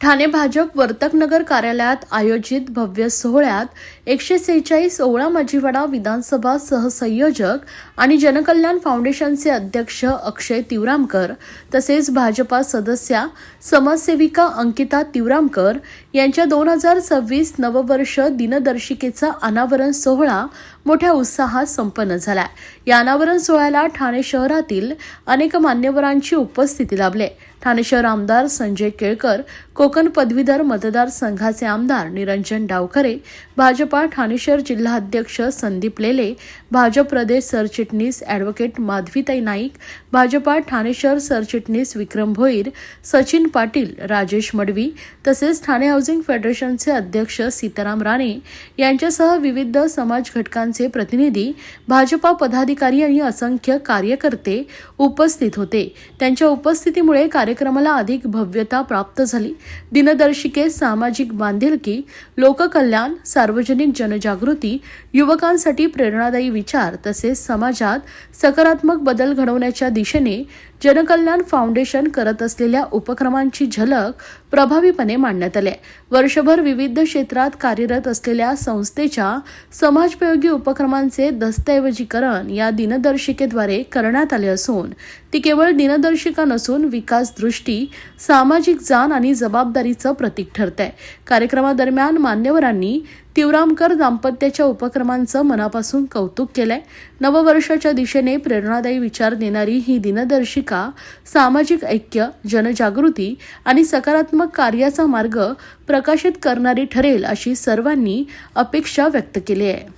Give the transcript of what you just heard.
ठाणे भाजप वर्तकनगर कार्यालयात आयोजित भव्य सोहळ्यात एकशे सेहेचाळीस ओवळा माजीवाडा विधानसभा सहसंयोजक आणि जनकल्याण फाउंडेशनचे अध्यक्ष अक्षय तिवरामकर तसेच भाजपा सदस्या समाजसेविका अंकिता तिवरामकर यांच्या दोन हजार सव्वीस नववर्ष दिनदर्शिकेचा अनावरण सोहळा मोठ्या उत्साहात संपन्न झाला या अनावरण सोहळ्याला ठाणे शहरातील अनेक मान्यवरांची उपस्थिती लाभले. ठाणे शहर आमदार संजय केळकर कोकण पदवीधर मतदारसंघाचे आमदार निरंजन डावखरे भाजपा ठाणे शहर जिल्हा अध्यक्ष संदीप लेले भाजप प्रदेश सरचिटणीस ॲडव्होकेट माधवीताई नाईक भाजपा ठाणे शहर सरचिटणीस विक्रम भोईर सचिन पाटील राजेश मडवी तसेच ठाणे हाऊसिंग फेडरेशनचे अध्यक्ष सीताराम राणे यांच्यासह विविध समाज घटकांचे प्रतिनिधी भाजपा पदाधिकारी आणि असंख्य कार्यकर्ते उपस्थित होते. त्यांच्या उपस्थितीमुळे कार्यक्रमाला अधिक भव्यता प्राप्त झाली. दिनदर्शिकेत सामाजिक बांधिलकी लोककल्याण सार्वजनिक जनजागृती युवकांसाठी प्रेरणादायी विचार तसेच समाजात सकारात्मक बदल घडवण्याच्या दिशेने जनकल्याण फाउंडेशन करत असलेल्या उपक्रमांची झलक प्रभावीपणे मांडण्यात आली वर्षभर विविध क्षेत्रात कार्यरत असलेल्या संस्थेच्या समाजपयोगी उपक्रमांचे दस्तऐवजीकरण या दिनदर्शिकेद्वारे करण्यात आले असून ती केवळ दिनदर्शिका नसून विकास दृष्टी सामाजिक जाण आणि जबाब जबाबदारीचं प्रतीक ठरत आहे कार्यक्रमादरम्यान मान्यवरांनी तिवरामकर दाम्पत्याच्या उपक्रमांचं मनापासून कौतुक केलंय. नववर्षाच्या दिशेने प्रेरणादायी विचार देणारी ही दिनदर्शिका सामाजिक ऐक्य जनजागृती आणि सकारात्मक कार्याचा मार्ग प्रकाशित करणारी ठरेल अशी सर्वांनी अपेक्षा व्यक्त केली आहे.